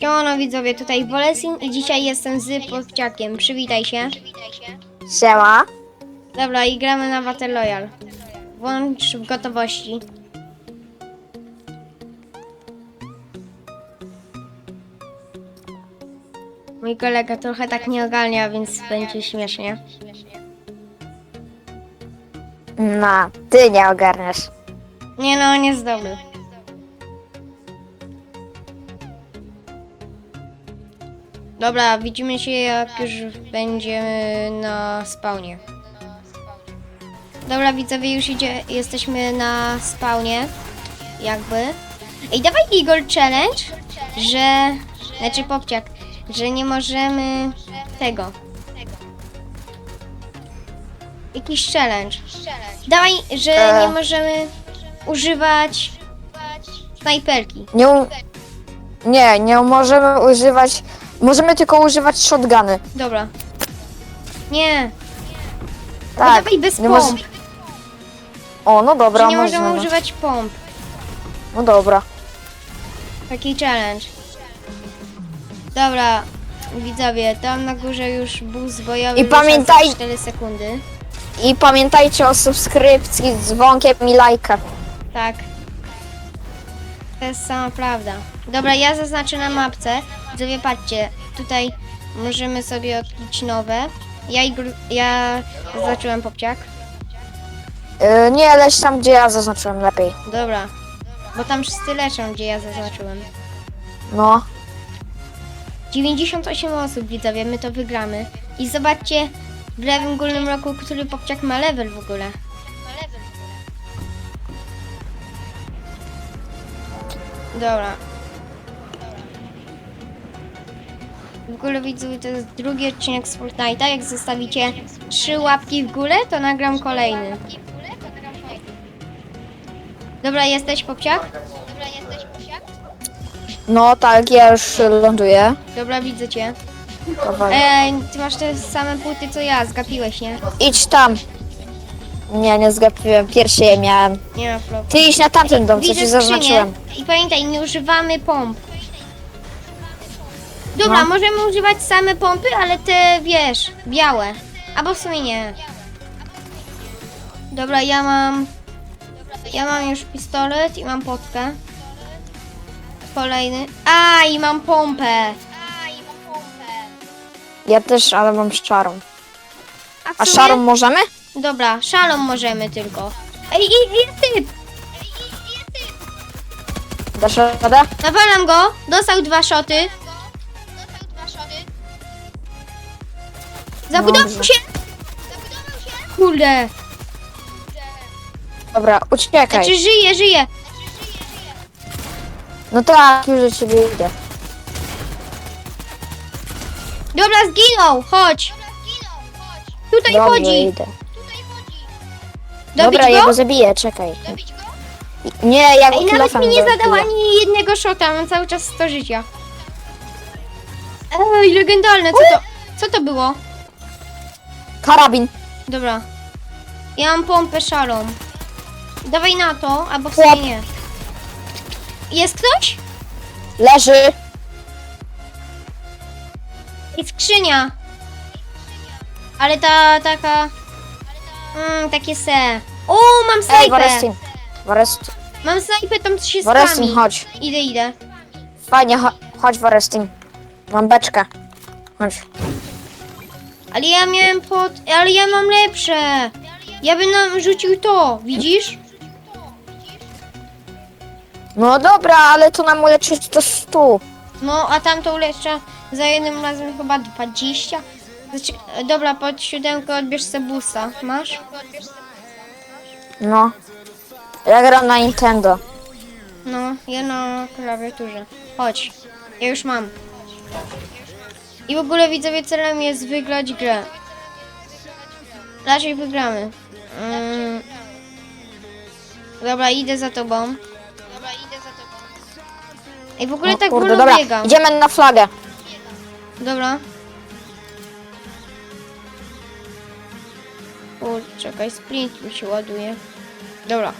Siemano widzowie, tutaj Wolesin i dzisiaj jestem z Podciakiem. Przywitaj się. Siema. Dobra, i gramy na Battle Royale. Włącz w gotowości. Mój kolega trochę tak nie ogarnia, więc będzie śmiesznie. No, ty nie ogarniasz. Nie no, nie jest dobry. Dobra, widzimy się jak już będziemy na spawnie. Dobra, widzowie, już idzie, jesteśmy na spawnie. Jakby. Ej, dawaj Eagle Challenge, że... Znaczy popciak, że nie możemy tego. Jakiś challenge. Dawaj, że E. nie możemy używać snajperki. Nie, u... nie, nie możemy używać. Możemy tylko używać shotguny. Dobra. Nie, no Tak. dawaj bez nie pomp. moż- O, no dobra, że nie możemy możemy. używać pomp. No dobra. Taki challenge. Dobra, widzowie, tam na górze już bus bojowy I rusza za pamiętaj- 4 sekundy. I pamiętajcie o subskrypcji, dzwonkiem i lajka. Tak. To jest sama prawda. Dobra, ja zaznaczę na mapce. Widzowie, patrzcie, tutaj możemy sobie odkryć nowe. Ja, i gru- ja zaznaczyłem popciak. Yy, nie, leć tam, gdzie ja zaznaczyłem lepiej. Dobra. Bo tam wszyscy leczą, gdzie ja zaznaczyłem. No. 98 osób, widzowie, my to wygramy. I zobaczcie w lewym górnym rogu, który popciak ma level w ogóle. Dobra. W ogóle widzowie, to jest drugi odcinek z Fortnite'a. Jak zostawicie trzy łapki w górę, to nagram kolejny. Dobra, jesteś popciak? No tak, ja już ląduję. Dobra, widzę cię. Dawaj. Ej, ty masz te same płyty co ja, zgapiłeś, nie? Idź tam. Nie, nie zgapiłem. Pierwszy je miałem. Nie ma problemu. Ty idź na tamten dom, co ci zaznaczyłem. i pamiętaj, nie używamy pomp. Dobra, No. możemy używać same pompy, ale te, wiesz, białe. Albo w sumie nie. Dobra, ja mam... Ja mam już pistolet i mam potkę. Kolejny. A, i mam pompę. Ja też, ale mam szarą. A, w A sumie- szarą możemy? Dobra, szalą możemy tylko. Ej, i, i typ! Dasz radę? Nawalam go, dostał dwa szoty. Zabudował Dobrze. się! Kurde. Dobra, uciekaj. Znaczy żyje, żyje. No tak, już do ciebie idę. Dobra, zginął, chodź. Tutaj Dobrze, chodzi. idę. Dobić Dobra, ja go? go zabiję, czekaj. Nie, ja go Ej, nawet kilofem mi nie zadał zabiję. ani jednego szota, mam cały czas 100 życia. Ej, legendalne, co to, co to było? Karabin. Dobra. Ja mam pompę szalą. Dawaj na to, albo w Chłop. sumie nie. Jest ktoś? Leży. I skrzynia. Ale ta taka. Mm, takie se. O, mam Ej, snajpę. Warestin. Warestin. Mam snajpę tam co się Warestin, chodź. Idę, idę. Fajnie, cho chodź Warestin. Mam beczkę. Chodź. Ale ja miałem pod. Ale ja mam lepsze. Ja bym nam rzucił to, widzisz? No dobra, ale to nam uleczyć do 100. No, a tamto uleczę za jednym razem chyba 20. Znaczy, dobra, pod siódemkę odbierz sobie busa. Masz? No. Ja gram na Nintendo. No, ja na klawiaturze. Chodź, ja już mam. I w ogóle widzowie celem jest wygrać grę. Raczej wygramy. Mm. Dobra, idę za tobą. Dobra, idę za tobą. I w ogóle No, tak kurde, wolno dobra. biegam. Idziemy na flagę. Dobra. O, czekaj, sprint mi się ładuje. Dobra.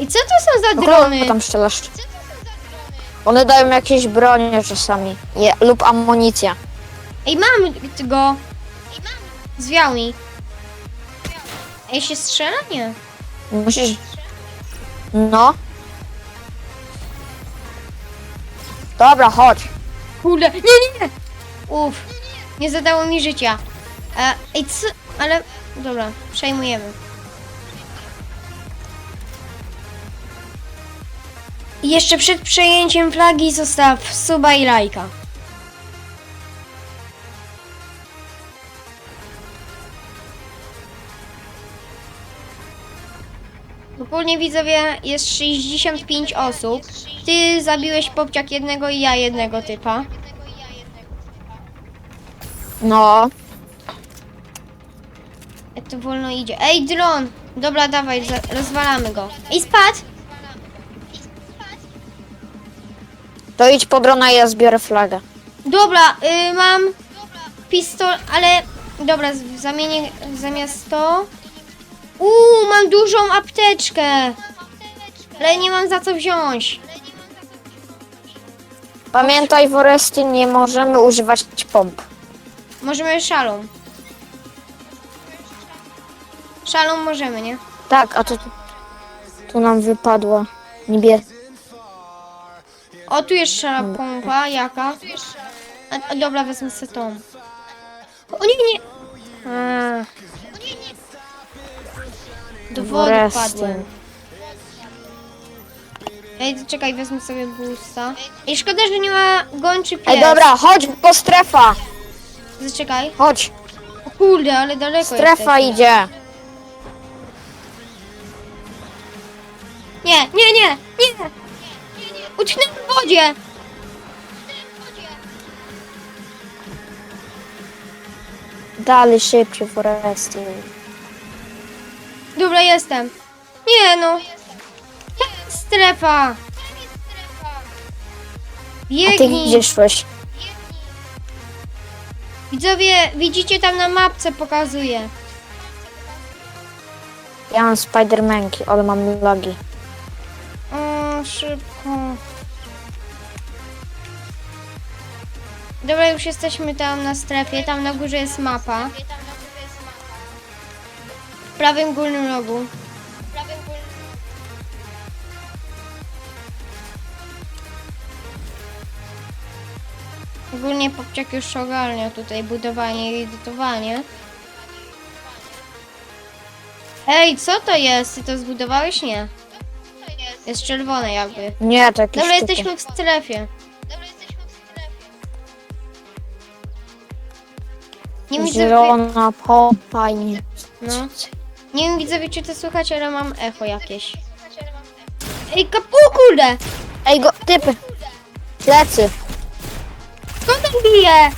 I co to są za drony? tam strzelasz? One dają jakieś bronie czasami. Je, lub amunicję. Ej, mam go. Zwiał mi. Ej, się strzela? Nie. Musisz... No. Dobra, chodź. Kurde, nie, nie, nie. Uff, nie zadało mi życia. E, ej, co? Ale, dobra, przejmujemy. I jeszcze przed przejęciem flagi zostaw suba i lajka. Ogólnie widzowie jest 65 osób. Ty zabiłeś popciak jednego i ja jednego typa. No. Jak to wolno idzie. Ej, dron! Dobra, dawaj, za- rozwalamy go. I spadł! To idź po drona i ja zbiorę flagę. Dobra, y, mam pistol, ale... Dobra, z- zamienię zamiast to... Uuu, mam dużą apteczkę! Ale nie mam za co wziąć. Pamiętaj, w Oresty nie możemy używać pomp. Możemy szalą. Szalą możemy, nie? Tak, a to tu, tu nam wypadło niebie. O, tu szara pompa, jaka? A, dobra, wezmę sobie tą. O nie, nie! A. Do wody. Ej, czekaj, wezmę sobie boosta. Ej, szkoda, że nie ma gończy pies. Ej, dobra, chodź, bo strefa. Zaczekaj. Chodź, O kurde, ale daleko strefa jesteśmy. idzie. Nie, nie, nie, nie! Utknę w wodzie! Dalej szybciej w Oresty. Dobra, jestem. Nie no. Strefa. A ty Biegnij. gdzie szłeś? Widzowie, widzicie tam na mapce pokazuje. Ja mam Spidermanki, ale mam lagi. O, szybko. Dobra, już jesteśmy tam na strefie. Tam na górze jest mapa. W prawym górnym rogu. Ogólnie Popciak już ogarnia tutaj budowanie i edytowanie. Ej, co to jest? Ty to zbudowałeś? Nie. Jest czerwone jakby. Nie, to jakieś Dobra, sztuki. jesteśmy w strefie. Nie widzowie, Zielona pompa i nie. no. nie wiem widzowie, czy to słychać, ale mam echo jakieś. Ej, kap... O kurde! Ej, go, typy. Plecy. Skąd on bije?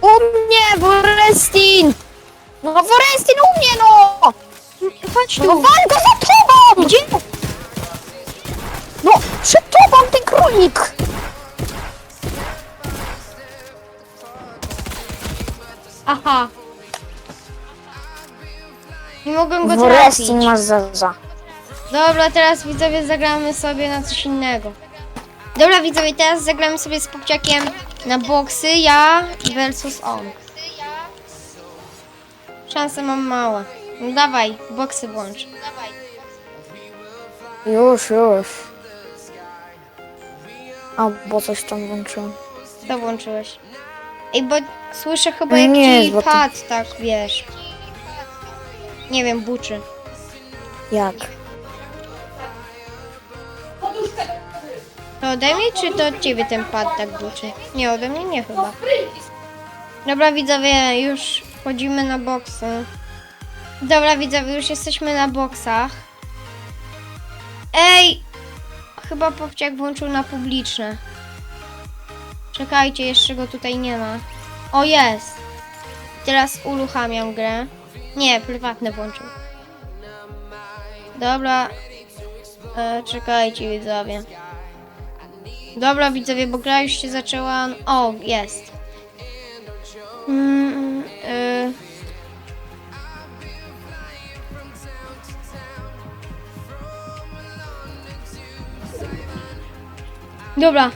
U mnie, Worestin! No Worestin, u mnie, no! Chodź No tu. wal go za! Gdzie? No, przed tobą, ten królik! Aha. Nie mogłem go trafić. Worestin masz za, za. Dobra, teraz widzowie zagramy sobie na coś innego. Dobra widzowie, teraz zagramy sobie z Popciakiem na boksy, ja versus on. Szanse mam małe. No dawaj, boksy włącz. Już, już. A, bo coś tam włączyłem. Co włączyłeś? Ej, bo słyszę chyba No jak nie, ci bo to- pad, tak wiesz. Nie wiem, buczy. Jak? To ode mnie, czy to od ciebie ten pad tak buczy? Nie, ode mnie nie chyba. Dobra widzowie, już wchodzimy na boksy. Dobra widzowie, już jesteśmy na boksach. Ej! Chyba Popciak włączył na publiczne. Czekajcie, jeszcze go tutaj nie ma. O, jest! Teraz uruchamiam grę. Nie, prywatne włączył. Dobra. E, czekajcie widzowie. Dobra widzowie, bo gra już się zaczęła. O, jest. Mm, Dobra.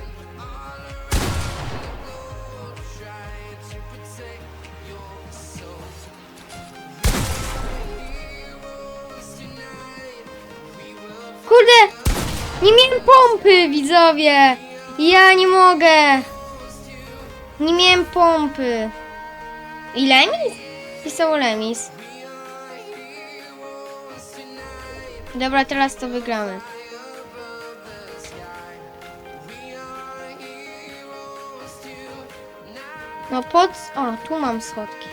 Kurde! Nie miałem pompy, widzowie! Ja nie mogę! Nie miałem pompy. I Lemis? Pisało Lemis. Dobra, teraz to wygramy. No pod... O, tu mam schodki.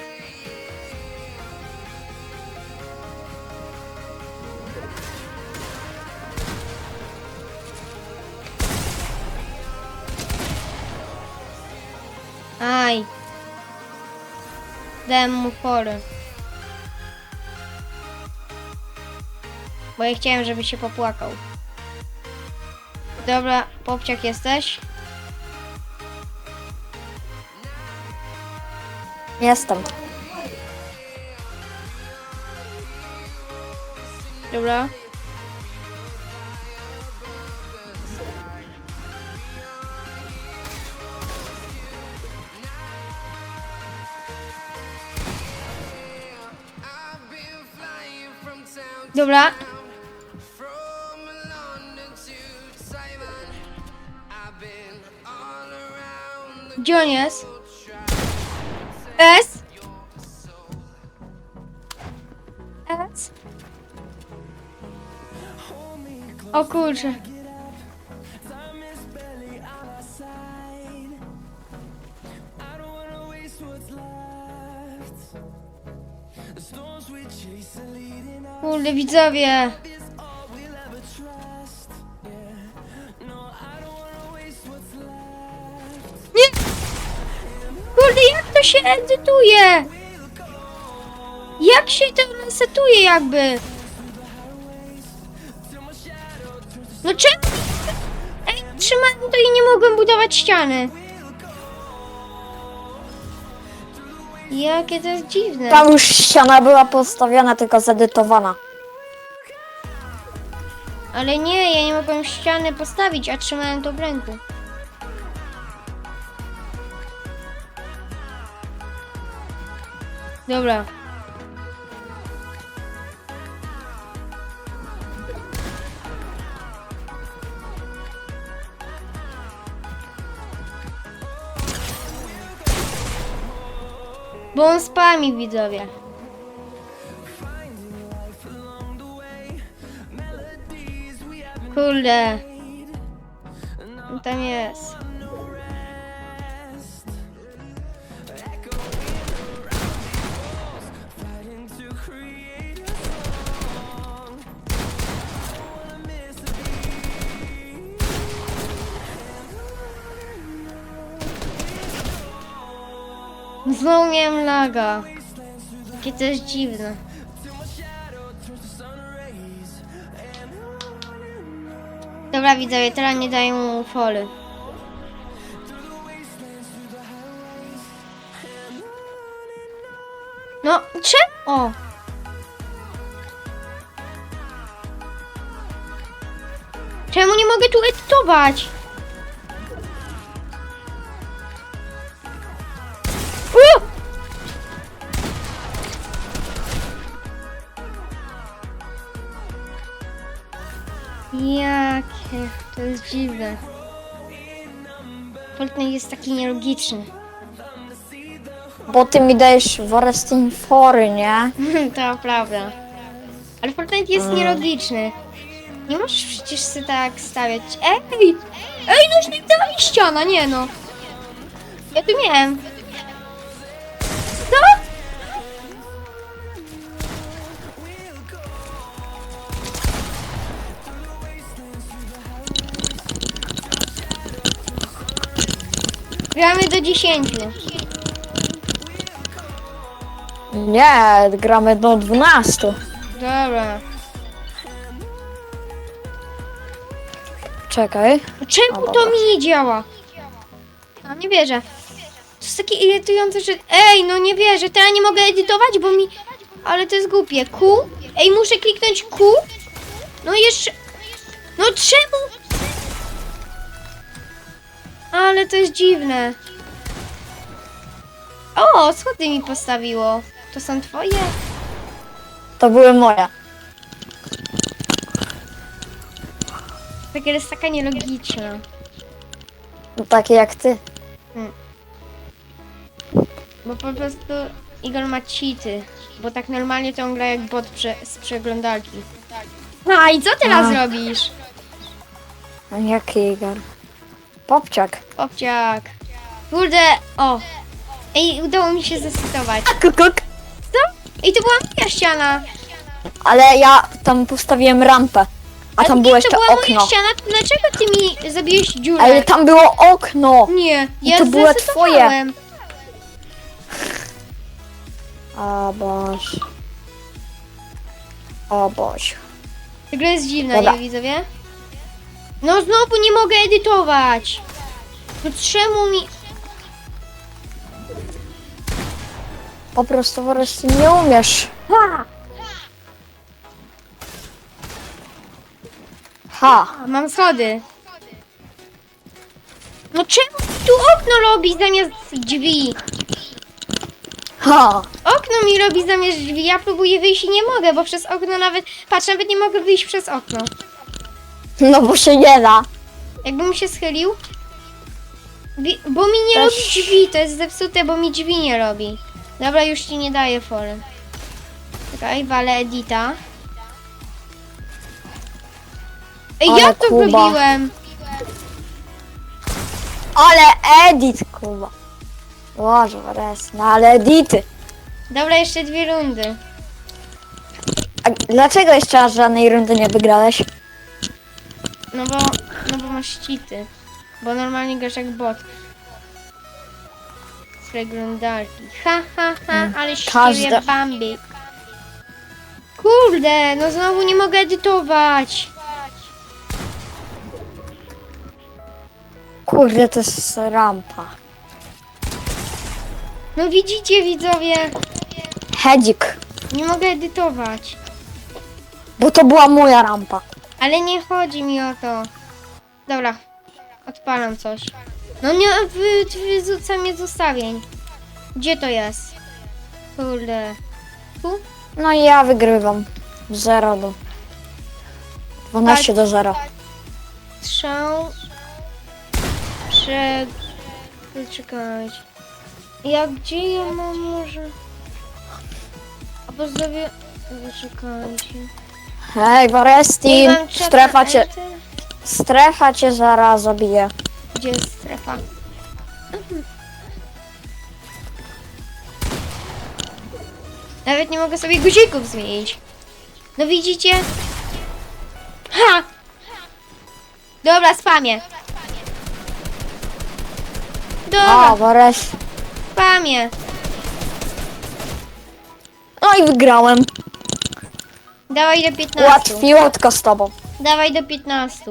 Aj. Dałem mu fory. Bo ja chciałem, żeby się popłakał. Dobra, popciak jesteś? Jestem. Dobra. Dobra. Gdzie on? S? S? O kurczę. Kurde widzowie. Edytuje? Jak się to resetuje jakby? No czemu? Ej, trzymałem to i nie mogłem budować ściany. Jakie to jest dziwne. Tam już ściana była postawiona, tylko zedytowana. Ale nie, ja nie mogłem ściany postawić, a trzymałem to w ręku. Dobra. Bo on spami widzowie. Kurde. Tam jest. Znowu miałem laga. Jakie to dziwne. Dobra widzowie, teraz nie dają mu foli. No, czemu? O! Czemu nie mogę tu edytować? Jakie to jest dziwne. Fortnite jest taki nielogiczny. Bo ty mi dajesz Foresting Fory, nie? to prawda. Ale Fortnite jest nielogiczny. Nie możesz przecież sobie tak stawiać. Ej! Ej, no już mi dała mi ściana, nie no. Ja tu miałem. 10. Nie, gramy do 12. Dobra. Czekaj. Czemu to dobra. mi nie działa? A nie wierzę. To jest takie irytujące, że... Ej, no nie wierzę, teraz nie mogę edytować, bo mi... Ale to jest głupie. Q? Ej, muszę kliknąć Q? No jeszcze... No czemu? Ale to jest dziwne. O, schody mi postawiło. To są twoje? To były moje. Ta gra jest taka nielogiczna. Takie jak ty. Bo po prostu Igor ma cheaty. Bo tak normalnie to on gra jak bot prze, z przeglądarki. A i co teraz Ach. robisz? Jaki Igor? Popciak. Popciak. Kurde, o. Ej, udało mi się zesitować. Kukuk. Co? Ej, to była moja ściana. Ale ja tam postawiłem rampę. A tam było to jeszcze była moja okno. ściana, to dlaczego ty mi zabiłeś dziurę? Ale tam było okno. Nie, I ja to były zresetowałem. O Boż. O Boż. Ta gra jest dziwna, Dobra. nie widzowie? No znowu nie mogę edytować. To czemu mi... Po prostu po prostu nie umiesz. Ha! Ha. Mam schody. No czemu tu okno robi zamiast drzwi? Ha. Okno mi robi zamiast drzwi, ja próbuję wyjść i nie mogę, bo przez okno nawet... Patrz, nawet nie mogę wyjść przez okno. No bo się nie da. Jakbym się schylił... Bo mi nie Też- robi drzwi, to jest zepsute, bo mi drzwi nie robi. Dobra, już ci nie daję fory. Czekaj, walę edita. Ej, Ale ja to Kuba. wybiłem. Ale edit, Kuba. Boże, res. No ale edity. Dobra, jeszcze dwie rundy. A dlaczego jeszcze raz żadnej rundy nie wygrałeś? No bo, no bo masz cheaty. Bo normalnie grasz jak bot. Przeglądarki. Ha, ha, ha, ale z każda- Bambi. Kurde, no znowu nie mogę edytować. Kurde, to jest rampa. No widzicie widzowie, Hedzik. nie mogę edytować. Bo to była moja rampa. Ale nie chodzi mi o to. Dobra, odpalam coś. No nie, wy, wyrzuca mnie z ustawień. Gdzie to jest? Kurde. Tu? No i ja wygrywam. 0 do... 12 do 0. Strzał. Przed... Czekać. Ja gdzie ja mam może? Albo zrobię... Czekajcie. Hej, Waresti, strefa cię, strefa cię zaraz zabije. Gdzie jest strefa? Nawet nie mogę sobie guzików zmienić. No widzicie? Ha! Dobra, spamię. Dobra, O, Wares. spamię. No i wygrałem. Dawaj do 15. Łatwiutko z tobą. Dawaj do 15.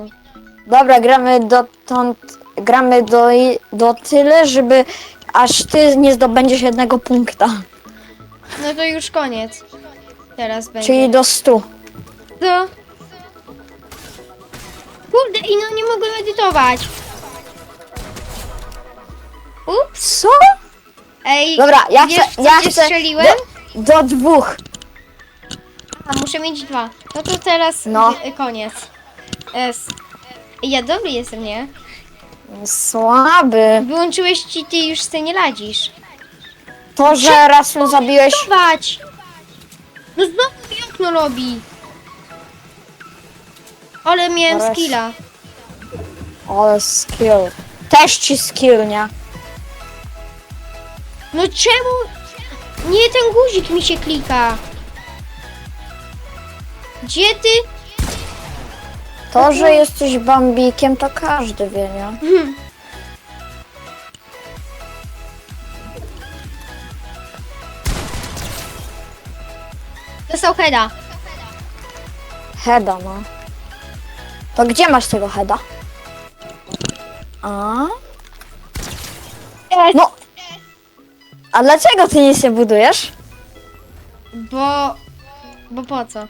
Dobra, gramy dotąd, gramy do, do tyle, żeby aż ty nie zdobędziesz jednego punkta. No to już koniec. Teraz będzie. Czyli do 100. Co? Kurde, i no nie mogłem edytować. Ups. Co? Ej, Dobra, ja wiesz, chcę, co ja cię chcę strzeliłem? do, do dwóch. A, muszę mieć dwa. No to teraz No. y, koniec. Es. Ja dobry jestem, nie? Słaby. Wyłączyłeś ci, ty już ty nie ladzisz. To, że raz mnie zabiłeś! No znowu mi okno robi. Ale miałem Zaraz. skilla. ale skill. Też ci skill, nie? No czemu? Nie, ten guzik mi się klika. Gdzie ty? To, że jesteś bambikiem, to każdy wie, nie? Dostał heada. Heda, no. To gdzie masz tego heda? A? No. A dlaczego ty nic nie budujesz? Bo... Bo po co?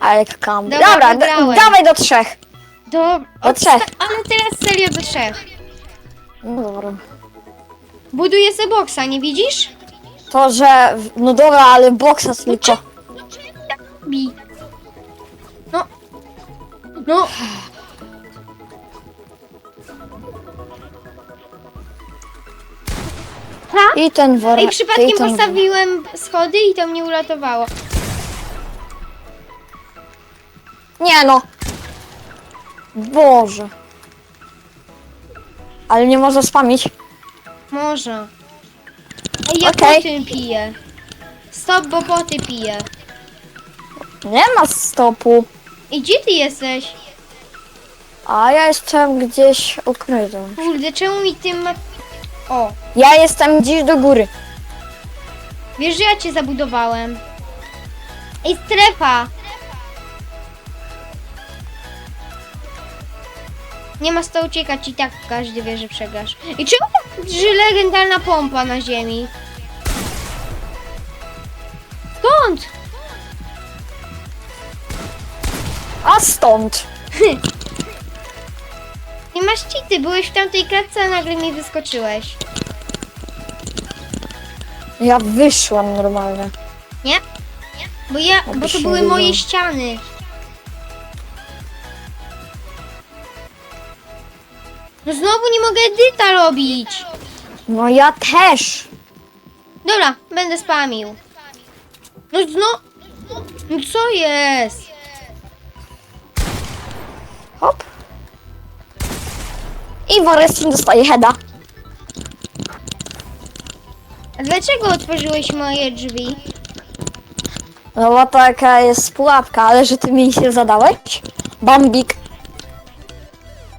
Ale kam. Dobra, Dobra, wygrałem. dawaj do trzech. Dobra. Do trzech. Ale teraz serio do trzech. No dobra. Buduję sobie boksa, nie widzisz? To, że... No dobra, ale boksa tylko. Bi. No. No. Ha? I ten worek. Ej, przypadkiem i ten postawiłem schody i to mnie uratowało. Nie no. Boże. Ale nie można spamić. Można. Ej, ja Okej. poty piję. Stop, bo poty piję. Nie ma stopu. I gdzie ty jesteś? A ja jestem gdzieś ukryty. Kurde, czemu mi tym ma... O, Ja jestem gdzieś do góry. wiesz, że ja cię zabudowałem. Ej, strefa! Nie ma co uciekać i tak każdy wie, że przegrasz. I czemu tak że legendarna pompa na ziemi? Skąd? A stąd. Nie masz cheaty, byłeś w tamtej klatce, a nagle mi wyskoczyłeś. Ja wyszłam normalnie. Nie? Bo ja, bo to były moje ściany. No znowu nie mogę edyta robić. No ja też. Dobra, będę spamił. No no, no co jest? Hop. I Warestin dostaje heada. A dlaczego otworzyłeś moje drzwi? No bo taka jest pułapka, ale że ty mi się zadałeś? Bambik.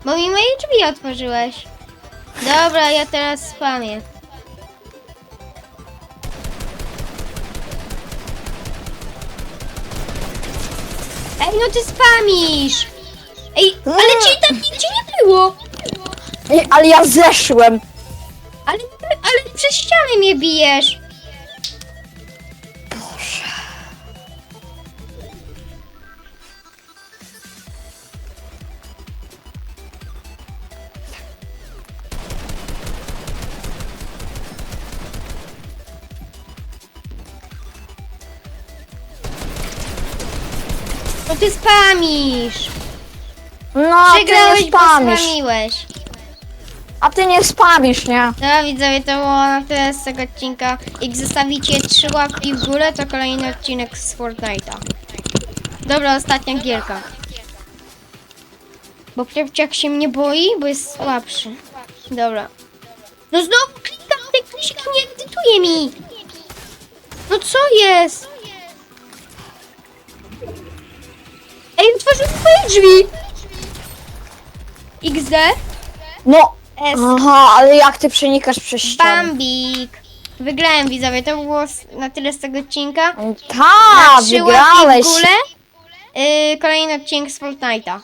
Bo mi moje drzwi otworzyłeś. Dobra, ja teraz spamię. Ej, no ty spamisz! Ej, ale ci tam nigdzie nie było! Ej, Ale ja zeszłem. Ale, ale przez ścianę mnie bijesz! Ty spamisz! No, a ty nie Przegrałeś, bo spamisz. spamiłeś. A ty nie spamisz, nie? Dobra widzowie, to było na tyle z tego odcinka. Jak zostawicie trzy łapki w górę, to kolejny odcinek z Fortnite'a. Dobra, ostatnia gierka. Bo Plepciak się mnie boi, bo jest słabszy. Dobra. No znowu klikam, ten guzik nie edytuje mi! No co jest? Ej, otworzył twoje drzwi! XD? No. S. Aha, ale jak ty przenikasz przez ścianę? Bambik! Wygrałem widzowie, to było s- na tyle z tego odcinka. Tak, trzy łapki w wygrałeś. górę. Yy, kolejny odcinek z Fortnite'a.